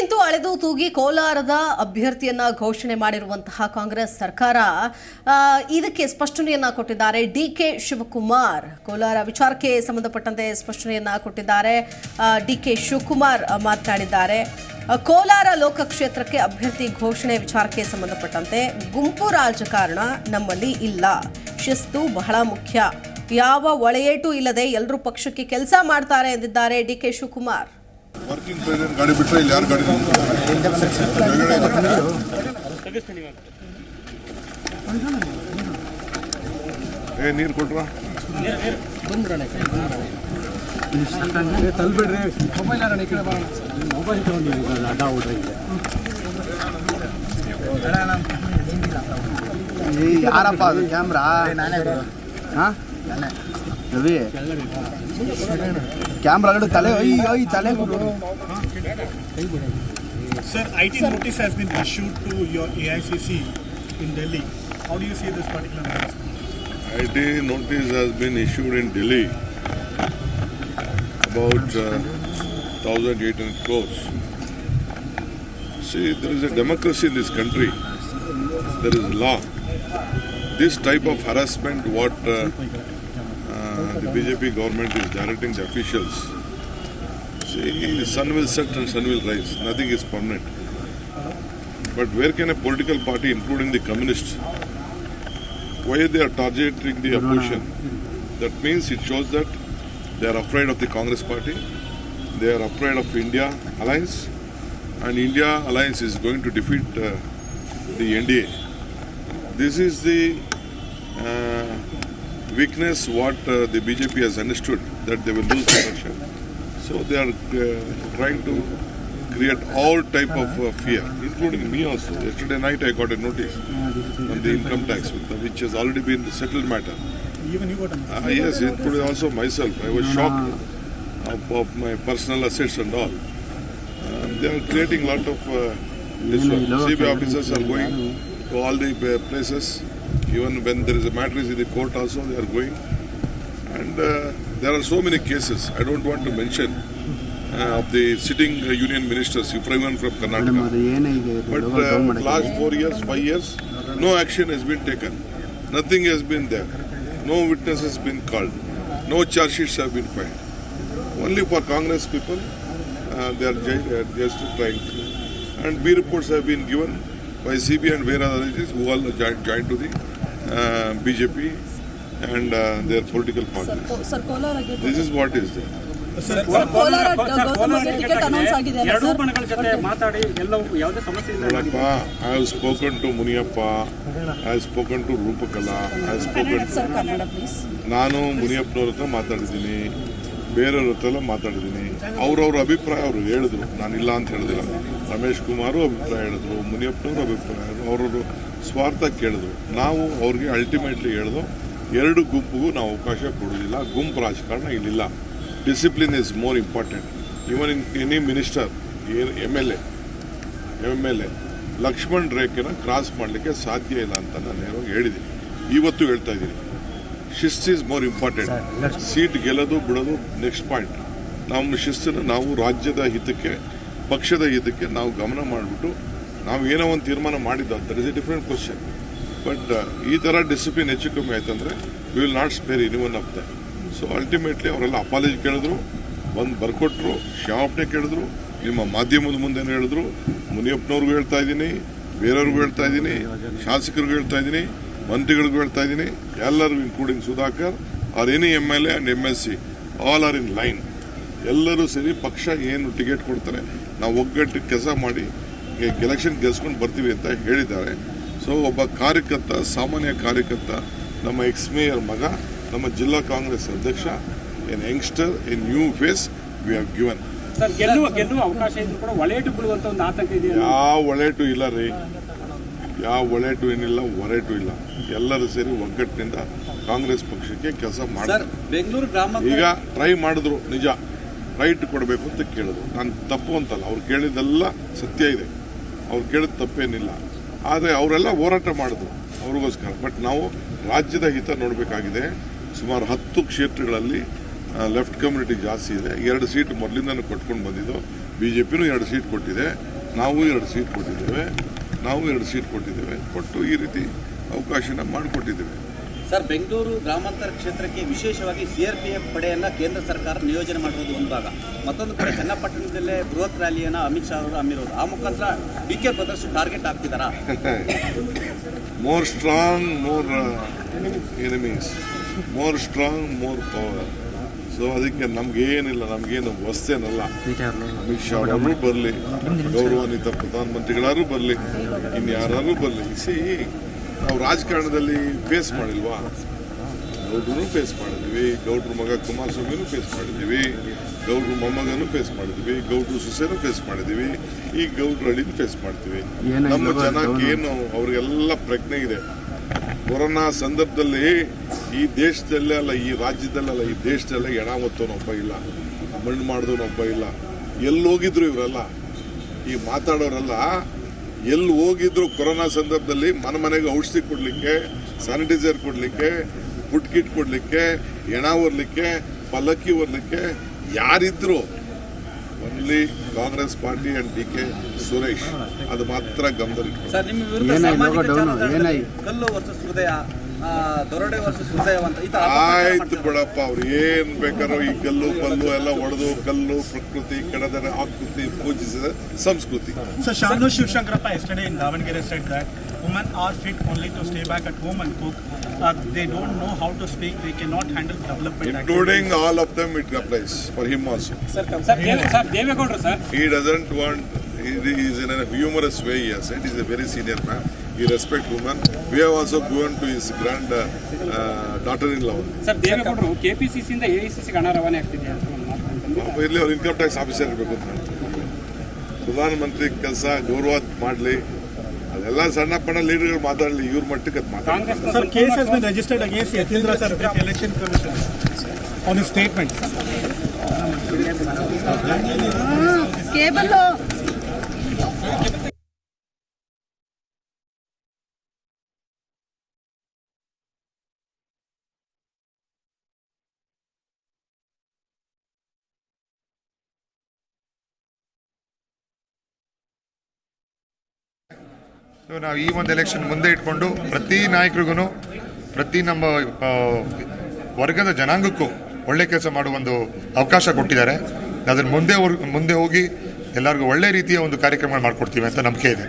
ನಿಂತು ಅಳೆದು ತೂಗಿ ಕೋಲಾರದ ಅಭ್ಯರ್ಥಿಯನ್ನ ಘೋಷಣೆ ಮಾಡಿರುವಂತಹ ಕಾಂಗ್ರೆಸ್ ಸರ್ಕಾರ ಇದಕ್ಕೆ ಸ್ಪಷ್ಟನೆಯನ್ನ ಕೊಟ್ಟಿದ್ದಾರೆ. ಡಿ ಕೆ ಶಿವಕುಮಾರ್, ಕೋಲಾರ ವಿಚಾರಕ್ಕೆ ಸಂಬಂಧಪಟ್ಟಂತೆ ಸ್ಪಷ್ಟನೆಯನ್ನ ಕೊಟ್ಟಿದ್ದಾರೆ. ಡಿ ಕೆ ಶಿವಕುಮಾರ್ ಮಾತನಾಡಿದ್ದಾರೆ. ಕೋಲಾರ ಲೋಕಕ್ಷೇತ್ರಕ್ಕೆ ಅಭ್ಯರ್ಥಿ ಘೋಷಣೆ ವಿಚಾರಕ್ಕೆ ಸಂಬಂಧಪಟ್ಟಂತೆ ಗುಂಪು ರಾಜಕಾರಣ ನಮ್ಮಲ್ಲಿ ಇಲ್ಲ. ಶಿಸ್ತು ಬಹಳ ಮುಖ್ಯ. ಯಾವ ಒಳೆಯೇಟು ಇಲ್ಲದೆ ಎಲ್ಲರೂ ಪಕ್ಷಕ್ಕೆ ಕೆಲಸ ಮಾಡ್ತಾರೆ ಎಂದಿದ್ದಾರೆ D K Shivakumar. Working president ಗಾಡಿ ಬಿಟ್ಟರೆ ಇಲ್ಲಿ ಯಾರು ಗಾಡಿ ಏ ನೀರು ಕೊಟ್ರ ತಲ್ಬಿಡ್ರಿ ಮೊಬೈಲ್ ಯಾರಣ್ಣ ಈ ಕಡೆ ಬರೋಣ ಮೊಬೈಲ್ ತಗೊಂಡಿದ್ದೀವಿ ಅಡ್ಡ ಹುಡ್ರಿ ಯಾರಪ್ಪ ಅದು ಕ್ಯಾಮ್ರಾ ಹಾ ರವಿ ಕ್ಯಾಮ್ರಾಗಳು ತಲೆ ಒಯ್ ಒಯ್ ತಲೆ ಕೊಡು Sir, IT notice has been issued to your AICC in Delhi. How do you see this particular notice? IT notice has been issued in Delhi about uh, 1,800 crores. See, there is a democracy in this country. There is law. This type of harassment, what uh, uh, the BJP government is directing the officials. See, the sun will set and sun will rise. Nothing is permanent. But where can a political party, including the communists, why they are targeting the opposition. That means it shows that they are afraid of the Congress party, they are afraid of India alliance, and India alliance is going to defeat uh, the NDA. This is the uh, weakness what uh, the BJP has understood that they will lose the election. So they are uh, trying to create all type of uh, fear, including me also. Yesterday night I got a notice on the income tax, which has already been the settled matter. Even you got a Ah, yes, including also myself. I was shocked of, of my personal assets and all. Uh, they are creating lot of uh, this one. CBI officers are going to all the uh, places. Even when there is a matter in the court also, they are going. And uh, there are so many cases. I don't want to mention uh, of the sitting uh, union ministers, Suprayman from Karnataka. But uh, last four years, five years, no action has been taken. Nothing has been there. No witness has been called. No charge sheets have been filed. Only for Congress people, uh, they are just, uh, just trying to. And B reports have been given by CB and various other agencies who all joined, joined to the uh, BJP and uh, their political parties. Kolar This is what is there. Sir Kolar Gautam ticket announce ಆಗಿದೆ ಅಲ್ಲ ಎರಡೂ sir ಬಣಗಳ ಜೊತೆ ಮಾತಾಡಿ ಎಲ್ಲವೂ ಯಾವುದೇ ಸಮಸ್ಯೆ ಇಲ್ಲ ನೋಡಪ್ಪ I have spoken to Muniyappa I have spoken to Roopakala I have spoken sir Kannada please ನಾನು ಮುನಿಯಪ್ಪನವ್ರ ಹತ್ರ ಮಾತಾಡಿದ್ದೀನಿ ಬೇರೆಯವ್ರ ಹತ್ರ ಎಲ್ಲ ಮಾತಾಡಿದ್ದೀನಿ. ಅವ್ರವ್ರ ಅಭಿಪ್ರಾಯ ಅವರು ಹೇಳಿದ್ರು. ಇಲ್ಲ ಅಂತ ಹೇಳಿದಿಲ್ಲ. ರಮೇಶ್ ಕುಮಾರು ಅಭಿಪ್ರಾಯ ಹೇಳಿದ್ರು ಮುನಿಯಪ್ಪನವರು ಅಭಿಪ್ರಾಯ ಅವ್ರವ್ರ ಸ್ವಾರ್ಥ ಕೇಳಿದ್ರು. ನಾವು ಅವ್ರಿಗೆ ಅಲ್ಟಿಮೇಟ್ಲಿ ಹೇಳಿದ್ರು ಎರಡು ಗುಂಪಿಗೂ ನಾವು ಅವಕಾಶ ಕೊಡೋದಿಲ್ಲ ಗುಂಪು ರಾಜಕಾರಣ ಇಲ್ಲಿಲ್ಲ. Discipline is more important even in any minister M L A M L A Lakshman ರೇಖೆನ cross ಮಾಡಲಿಕ್ಕೆ ಸಾಧ್ಯ ಇಲ್ಲ ಅಂತ ನಾನು ಹೇಳೋ ಹೇಳಿದ್ದೀನಿ. ಇವತ್ತು ಹೇಳ್ತಾ ಇದ್ದೀನಿ. ಶಿಸ್ತ್ ಈಸ್ ಮೋರ್ ಇಂಪಾರ್ಟೆಂಟ್ ಸೀಟ್ ಗೆಲ್ಲೋದು ಬಿಡೋದು ನೆಕ್ಸ್ಟ್ ಪಾಯಿಂಟ್ ನಮ್ಮ ಶಿಸ್ತನ್ನು ನಾವು ರಾಜ್ಯದ ಹಿತಕ್ಕೆ ಪಕ್ಷದ ಹಿತಕ್ಕೆ ನಾವು ಗಮನ ಮಾಡಿಬಿಟ್ಟು ನಾವು ಏನೋ ಒಂದು ತೀರ್ಮಾನ ಮಾಡಿದ್ದು there is a different question but ಈ ಥರ ಡಿಸಿಪ್ಲಿನ್ ಹೆಚ್ಚು ಕಮ್ಮಿ ಆಯ್ತಂದ್ರೆ we will not spare any one of the so ultimately ಅವರೆಲ್ಲ ಅಪಾಲಜಿ ಕೇಳಿದ್ರು ಬಂದು ಬರ್ಕೊಟ್ರು ಕ್ಷಮಾಪಣೆ ಕೇಳಿದ್ರು ನಿಮ್ಮ ಮಾಧ್ಯಮದ ಮುಂದೆ ಹೇಳಿದ್ರು ಮುನಿಯಪ್ಪನವ್ರಿಗೂ ಹೇಳ್ತಾ ಇದ್ದೀನಿ ಬೇರೆಯವ್ರಿಗೂ ಹೇಳ್ತಾ ಇದ್ದೀನಿ ಶಾಸಕರಿಗೂ ಹೇಳ್ತಾ ಇದ್ದೀನಿ ಮಂತ್ರಿಗಳಿಗೂ ಹೇಳ್ತಾ ಇದ್ದೀನಿ ಎಲ್ಲರಿಗೂ including Sudhakar are any M L A and M S C all are in line ಎಲ್ಲರೂ ಸೇರಿ ಪಕ್ಷ ಏನು ಟಿಕೆಟ್ ಕೊಡ್ತಾರೆ ನಾವು ಒಗ್ಗಟ್ಟು ಕೆಲಸ ಮಾಡಿ ಎಲೆಕ್ಷನ್ ಗೆಲ್ಸ್ಕೊಂಡು ಬರ್ತೀವಿ ಅಂತ ಹೇಳಿದ್ದಾರೆ. ಸೊ ಒಬ್ಬ ಕಾರ್ಯಕರ್ತ ಸಾಮಾನ್ಯ ಕಾರ್ಯಕರ್ತ ನಮ್ಮ ಎಕ್ಸ್ ಮೇಯರ್ ಮಗ ನಮ್ಮ ಜಿಲ್ಲಾ ಕಾಂಗ್ರೆಸ್ ಅಧ್ಯಕ್ಷ an youngster a new face we have given ಯಾವ ಒಳೇಟು ಇಲ್ಲ ರೀ. ಯಾವ ಒಳೆಟು ಏನಿಲ್ಲ ಹೊರಟು ಇಲ್ಲ. ಎಲ್ಲರೂ ಸೇರಿ ಒಗ್ಗಟ್ಟಿನಿಂದ ಕಾಂಗ್ರೆಸ್ ಪಕ್ಷಕ್ಕೆ ಕೆಲಸ ಮಾಡ್ತಾರೆ. ಬೆಂಗಳೂರು ಗ್ರಾಮ ಈಗ ಟ್ರೈ ಮಾಡಿದ್ರು ನಿಜ. ರೈಟ್ ಕೊಡಬೇಕು ಅಂತ ಕೇಳಿದ್ರು. ನಾನು ತಪ್ಪು ಅಂತಲ್ಲ ಅವ್ರು ಕೇಳಿದ್ದೆಲ್ಲ ಸತ್ಯ ಇದೆ. ಅವ್ರು ಕೇಳಿದ ತಪ್ಪೇನಿಲ್ಲ. ಆದರೆ ಅವರೆಲ್ಲ ಹೋರಾಟ ಮಾಡಿದ್ರು ಅವ್ರಿಗೋಸ್ಕರ. ಬಟ್ ನಾವು ರಾಜ್ಯದ ಹಿತ ನೋಡಬೇಕಾಗಿದೆ. ಸುಮಾರು ಹತ್ತು ಕ್ಷೇತ್ರಗಳಲ್ಲಿ ಲೆಫ್ಟ್ ಕಮ್ಯುನಿಟಿ ಜಾಸ್ತಿ ಇದೆ. ಎರಡು ಸೀಟ್ ಮೊದಲಿಂದನೂ ಕೊಟ್ಕೊಂಡು ಬಂದಿದ್ದು. ಬಿ ಜೆ ಪಿನೂ ಎರಡು ಸೀಟ್ ಕೊಟ್ಟಿದೆ. ನಾವು ಎರಡು ಸೀಟ್ ಕೊಟ್ಟಿದ್ದೇವೆ. ನಾವು ಎರಡು ಸೀಟ್ ಕೊಟ್ಟಿದ್ದೇವೆ. ಕೊಟ್ಟು ಈ ರೀತಿ ಅವಕಾಶನ ಮಾಡಿಕೊಟ್ಟಿದ್ದೇವೆ. ಸರ್ ಬೆಂಗಳೂರು ಗ್ರಾಮಾಂತರ ಕ್ಷೇತ್ರಕ್ಕೆ ವಿಶೇಷವಾಗಿ ಸಿ ಆರ್ ಪಿ ಎಫ್ ಪಡೆಯನ್ನು ಕೇಂದ್ರ ಸರ್ಕಾರ ನಿಯೋಜನೆ ಮಾಡಿರೋದು ಒಂದು ಭಾಗ. ಮತ್ತೊಂದು ಕಡೆ ಚನ್ನಪಟ್ಟಣದಲ್ಲೇ ಬೃಹತ್ ರ್ಯಾಲಿಯನ್ನು ಅಮಿತ್ ಶಾ ಅವರು ಹಮ್ಮಿರೋದು. ಆ ಮುಖಾಂತರ D K brothers target ಆಗ್ತಿದ್ದಾರಾ more strong more enemies more strong more power so ಅದಕ್ಕೆ ನಮ್ಗೇನಿಲ್ಲ ನಮಗೇನು ವಸ್ತೇನಲ್ಲ ಅಮಿತ್ ಶಾ ಅವರು ಬರಲಿ ಗೌರವಾನ್ವಿತ ಪ್ರಧಾನಮಂತ್ರಿಗಳಾದ್ರೂ ಬರಲಿ ಇನ್ಯಾರು ಬರಲಿ. ಸಿ ನಾವು ರಾಜಕಾರಣದಲ್ಲಿ ಫೇಸ್ ಮಾಡಿಲ್ವಾ? ಗೌಡ್ರು ಫೇಸ್ ಮಾಡಿದ್ವಿ ಗೌಡ್ರ ಮಗ ಕುಮಾರಸ್ವಾಮಿನೂ ಫೇಸ್ ಮಾಡಿದ್ದೀವಿ ಗೌಡ್ರ ಮೊಮ್ಮಗನೂ ಫೇಸ್ ಮಾಡಿದ್ವಿ ಗೌಡ್ರ ಸೊಸೆನೂ ಫೇಸ್ ಮಾಡಿದ್ದೀವಿ ಈ ಗೌಡ್ರ ಹಳ್ಳಿನೂ ಫೇಸ್ ಮಾಡ್ತೀವಿ. ನಮ್ಮ ಜನಕ್ಕೆ ಏನು ಅವ್ರಿಗೆಲ್ಲ ಪ್ರಜ್ಞೆ ಇದೆ. ಕೊರೋನಾ ಸಂದರ್ಭದಲ್ಲಿ ಈ ದೇಶದಲ್ಲೇ ಅಲ್ಲ, ಈ ರಾಜ್ಯದಲ್ಲಲ್ಲ ಈ ದೇಶದಲ್ಲೇ ಎಣ ಒತ್ತೋನೊಬ್ಬ ಇಲ್ಲ, ಮಣ್ಣು ಮಾಡಿದವನೊಬ್ಬ ಇಲ್ಲ. ಎಲ್ಲಿ ಹೋಗಿದ್ರು ಇವರೆಲ್ಲ? ಈ ಮಾತಾಡೋರೆಲ್ಲ, ಎಲ್ಲಿ ಹೋಗಿದ್ರು ಕೊರೋನಾ ಸಂದರ್ಭದಲ್ಲಿ ಮನೆ ಮನೆಗೆ ಔಷಧಿ ಕೊಡಲಿಕ್ಕೆ ಸ್ಯಾನಿಟೈಸರ್ ಕೊಡಲಿಕ್ಕೆ ಫುಡ್ ಕಿಟ್ ಕೊಡಲಿಕ್ಕೆ, ಎಣ ಹೊರ್ಲಿಕ್ಕೆ ಪಲ್ಲಕ್ಕಿ ಹೊರ್ಲಿಕ್ಕೆ ಯಾರಿದ್ರು only Congress party and D K Suresh ಅದು ಮಾತ್ರ ಆಯ್ತು ಬಿಡಪ್ಪ ಅವ್ರು ಏನ್ ಬೇಕಾದ್ರೂ ಈ ಕಲ್ಲು ಕಲ್ಲು ಎಲ್ಲ ಒಡೆದು ಕಲ್ಲು ಪ್ರಕೃತಿ ಕಡದರ ಆಕೃತಿ ಪೂಜಿಸಿದ ಸಂಸ್ಕೃತಿ. ಶಿವಶಂಕರಪ್ಪ ಎಷ್ಟೇ Davanagere side women are fit only to stay back at home and cook. Uh, they don't know how to speak. They cannot handle development. including all including all of them it applies for sir, also sir, ದೇವೇಗೌಡರು sir. he doesn't want he is in a humorous way Yes, it is a very senior man he respect women we have also gone to his grand uh, uh, daughter-in-law Sir, ದೇವೇಗೌಡರು ಕೆಪಿಸಿಸಿಯಿಂದ ಎಐಸಿಸಿಗೆ ಹಣ ರವಾನೆ ಆಗ್ತಿದೆ ಅಂತ ಒಂದು ಮಾತು ಅಂತಂದ್ರೆ ಇರ್ಲಿ ಅವ್ರು ಇನ್ಕಮ್ ಟ್ಯಾಕ್ಸ್ ಆಫೀಸರ್ ಇರಬೇಕು ಅಂತ ಪ್ರಧಾನಮಂತ್ರಿ ಕೆಲಸ ಗೌರವ ಮಾಡಲಿ ಎಲ್ಲ ಸಣ್ಣ ಪಣ ಲೀಡರ್ಗಳು ಮಾತಾಡಲಿ ಇವ್ರ ಮಟ್ಟಕ್ಕೆ ಅದು ಸರ್ ಎಲೆಕ್ಷನ್ ಆನ್ ಸ್ಟೇಟ್ಮೆಂಟ್ ನಾವು ಈ ಒಂದು ಎಲೆಕ್ಷನ್ ಮುಂದೆ ಇಟ್ಕೊಂಡು ಪ್ರತಿ ನಾಯಕರಿಗೂ ಪ್ರತಿ ನಮ್ಮ ವರ್ಗದ ಜನಾಂಗಕ್ಕೂ ಒಳ್ಳೆ ಕೆಲಸ ಮಾಡುವ ಒಂದು ಅವಕಾಶ ಕೊಟ್ಟಿದ್ದಾರೆ. ಅದನ್ನ ಮುಂದೆ ಮುಂದೆ ಹೋಗಿ ಎಲ್ಲರಿಗೂ ಒಳ್ಳೆ ರೀತಿಯ ಒಂದು ಕಾರ್ಯಕ್ರಮ ಮಾಡಿಕೊಡ್ತೀವಿ ಅಂತ ನಂಬಿಕೆ ಇದೆ.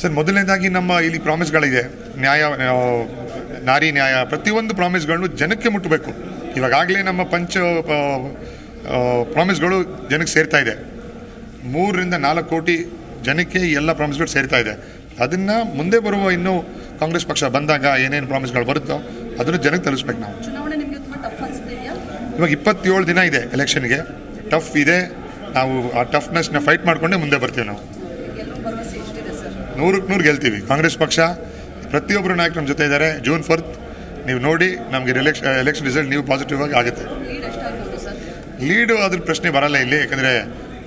ಸರ್? ಮೊದಲನೇದಾಗಿ ನಮ್ಮ ಇಲ್ಲಿ ಪ್ರಾಮಿಸ್ಗಳಿದೆ ನ್ಯಾಯ ನಾರಿ ನ್ಯಾಯ ಪ್ರತಿಯೊಂದು ಪ್ರಾಮಿಸ್ಗಳನ್ನು ಜನಕ್ಕೆ ಮುಟ್ಟಬೇಕು ಇವಾಗಾಗಲೇ ನಮ್ಮ ಪಂಚ ಪ್ರಾಮಿಸ್ಗಳು ಜನಕ್ಕೆ ಸೇರ್ತಾ ಇದೆ. ಮೂರರಿಂದ ನಾಲ್ಕು ಕೋಟಿ ಜನಕ್ಕೆ ಎಲ್ಲ ಪ್ರಾಮಿಸ್ಗಳು ಸೇರ್ತಾ ಇದೆ. ಅದನ್ನು ಮುಂದೆ ಬರುವ ಇನ್ನೂ ಕಾಂಗ್ರೆಸ್ ಪಕ್ಷ ಬಂದಾಗ ಏನೇನು ಪ್ರಾಮಿಸ್ಗಳು ಬರುತ್ತೋ ಅದನ್ನು ಜನಕ್ಕೆ ತಲುಪಿಸ್ಬೇಕು ನಾವು. ಇವಾಗ ಇಪ್ಪತ್ತೇಳು ದಿನ ಇದೆ ಎಲೆಕ್ಷನ್ಗೆ ಟಫ್ ಇದೆ. ನಾವು ಆ ಟಫ್ನೆಸ್ನ ಫೈಟ್ ಮಾಡಿಕೊಂಡೇ ಮುಂದೆ ಬರ್ತೀವಿ ನಾವು. ನೂರಕ್ಕೆ ನೂರು ಗೆಲ್ತೀವಿ. ಕಾಂಗ್ರೆಸ್ ಪಕ್ಷ ಪ್ರತಿಯೊಬ್ಬರು ನಾಯಕರು ನಮ್ಮ ಜೊತೆ ಇದ್ದಾರೆ. ಜೂನ್ ಫೋರ್ತ್ ನೀವು ನೋಡಿ ನಮಗೆ ಎಲೆಕ್ಷನ್ ಎಲೆಕ್ಷನ್ ರಿಸಲ್ಟ್ ನೀವು ಪಾಸಿಟಿವ್ ಆಗಿ ಆಗುತ್ತೆ. ಲೀಡು ಅದ್ರ ಪ್ರಶ್ನೆ ಬರಲ್ಲ ಇಲ್ಲಿ ಯಾಕಂದರೆ